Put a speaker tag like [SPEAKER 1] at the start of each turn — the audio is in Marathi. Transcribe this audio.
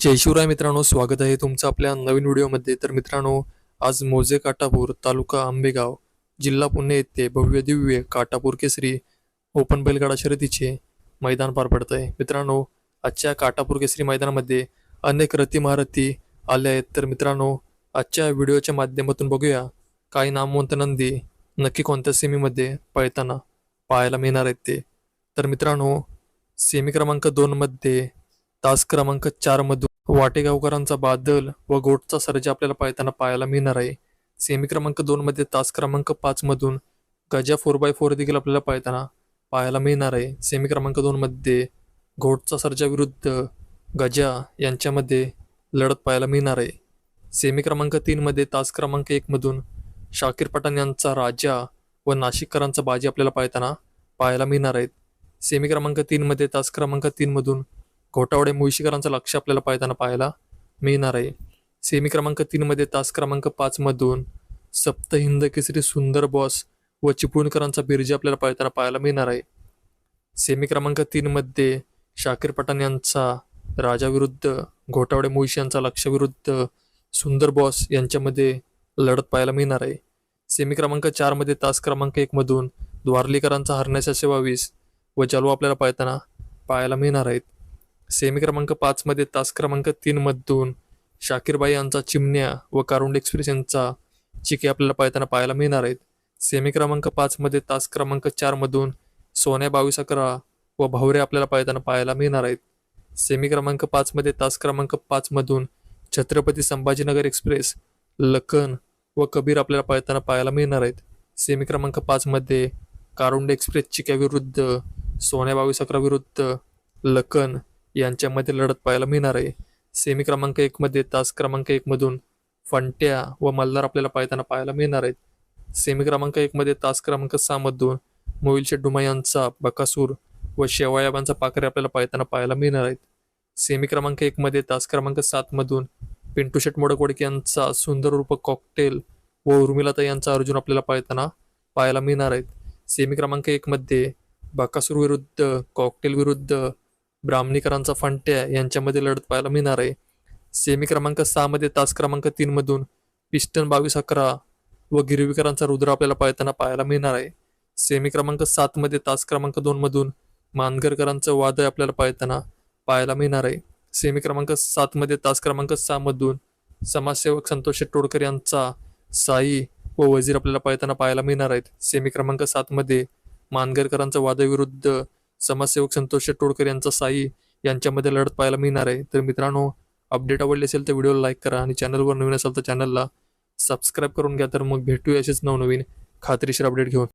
[SPEAKER 1] जय शिवराय मित्रांनो स्वागत आहे तुमचं आपल्या नवीन व्हिडिओमध्ये. तर मित्रांनो आज मोजे काटापूर तालुका आंबेगाव जिल्हा पुणे येथे भव्य दिव्य काटापूर केसरी ओपन बैलगाडा शर्यतीचे मैदान पार पडत आहे मित्रांनो आजच्या काटापूर केसरी मैदानामध्ये अनेक रती महारथी आल्या आहेत. तर मित्रांनो आजच्या व्हिडिओच्या माध्यमातून बघूया काही नामवंत नंदी नक्की कोणत्या सेमीमध्ये पळताना पाहायला मिळणार आहेत ते. तर मित्रांनो सेमी क्रमांक दोनमध्ये तास क्रमांक चार मधून वाटेगावकरांचा बादल व गोटचा सर्जा आपल्याला पाहताना पाहायला मिळणार आहे. सेमी क्रमांक दोनमध्ये तास क्रमांक पाचमधून गजा फोर बाय फोर देखील आपल्याला पाहताना पाहायला मिळणार आहे. सेमी क्रमांक दोनमध्ये घोटचा सर्जा विरुद्ध गजा यांच्यामध्ये लढत पाहायला मिळणार आहे. सेमी क्रमांक तीनमध्ये तास क्रमांक एकमधून शाकीर पठाण यांचा राजा व नाशिककरांचा बाजी आपल्याला पाहताना पाहायला मिळणार आहेत सेमी क्रमांक तीनमध्ये तास क्रमांक तीनमधून घोटावडे मुळशीकरांचं लक्ष आपल्याला पाहताना पाहायला मिळणार आहे. सेमी क्रमांक तीनमध्ये तास क्रमांक पाचमधून सप्त हिंद केसरी सुंदर बॉस व चिपळूणकरांचा बिर्जी आपल्याला पाहताना पाहायला मिळणार आहे. सेमी क्रमांक तीनमध्ये शाकीर पठाण यांचा राजाविरुद्ध घोटावडे मुळशी यांचा लक्षविरुद्ध सुंदर बॉस यांच्यामध्ये लढत पाहायला मिळणार आहे. सेमी क्रमांक चारमध्ये तास क्रमांक एकमधून द्वारलीकरांचा हरण्याच्या सेवा वीस व जलवा आपल्याला पाहताना पाहायला मिळणार आहेत. सेमी क्रमांक पाचमध्ये तास क्रमांक तीनमधून शाकीरबाई यांचा चिमण्या व कारुंड एक्सप्रेस यांचा चिके आपल्याला पाहताना पाहायला मिळणार आहेत. सेमी क्रमांक पाचमध्ये तास क्रमांक चारमधून सोन्या बावीस अकरा व भावरे आपल्याला पाहताना पाहायला मिळणार आहेत. सेमी क्रमांक पाचमध्ये तास क्रमांक पाचमधून छत्रपती संभाजीनगर एक्सप्रेस लखन व कबीर आपल्याला पाहताना पाहायला मिळणार आहेत. सेमी क्रमांक पाचमध्ये कारुंड एक्सप्रेस चिक्याविरुद्ध सोन्या बावीस अकरा विरुद्ध लखन यांच्यामध्ये लढत पाहायला मिळणार आहे. सेमी क्रमांक एकमध्ये तास क्रमांक एकमधून फंट्या व मल्हार आपल्याला पाहताना पाहायला मिळणार आहेत. सेमी क्रमांक एकमध्ये तास क्रमांक सहामधून मोहिल डुमा यांचा बकासूर व शेवायाबांचा पाखरे आपल्याला पाहताना पाहायला मिळणार आहेत. सेमी क्रमांक एकमध्ये तास क्रमांक सातमधून पिंटू शेट मोडकवडके यांचा सुंदर रूप कॉकटेल व उर्मिलाता यांचा अर्जुन आपल्याला पाहताना पाहायला मिळणार आहेत. सेमी क्रमांक एकमध्ये बकासूर विरुद्ध कॉकटेल विरुद्ध ब्राह्मणीकरांचा फंट्या यांच्यामध्ये लढत पाहायला मिळणार आहे. सेमी क्रमांक सहामध्ये तास क्रमांक तीनमधून पिस्टन बावीस अकरा व गिरवीकरांचा रुद्र आपल्याला पाहताना पाहायला मिळणार आहे. सेमी क्रमांक सातमध्ये तास क्रमांक दोनमधून मानगरकरांचं वादळ आपल्याला पाहताना पाहायला मिळणार आहे. सेमी क्रमांक सातमध्ये तास क्रमांक सहामधून समाजसेवक संतोष टोडकर यांचा साई व वजीर आपल्याला पाहताना पाहायला मिळणार आहेत. सेमी क्रमांक सातमध्ये मानगरकरांचा वादविरुद्ध समाजसेवक संतोष टोडकर यांचा साई यांच्यामध्ये लढत पाहायला मिळणार आहे. तर मित्रांनो अपडेट आवडली असेल तर व्हिडिओला लाईक करा आणि चॅनलवर नवीन असेल तर चॅनलला सबस्क्राईब करून घ्या. तर मग भेटूया असेच नवनवीन खात्रीशीर अपडेट घेऊन.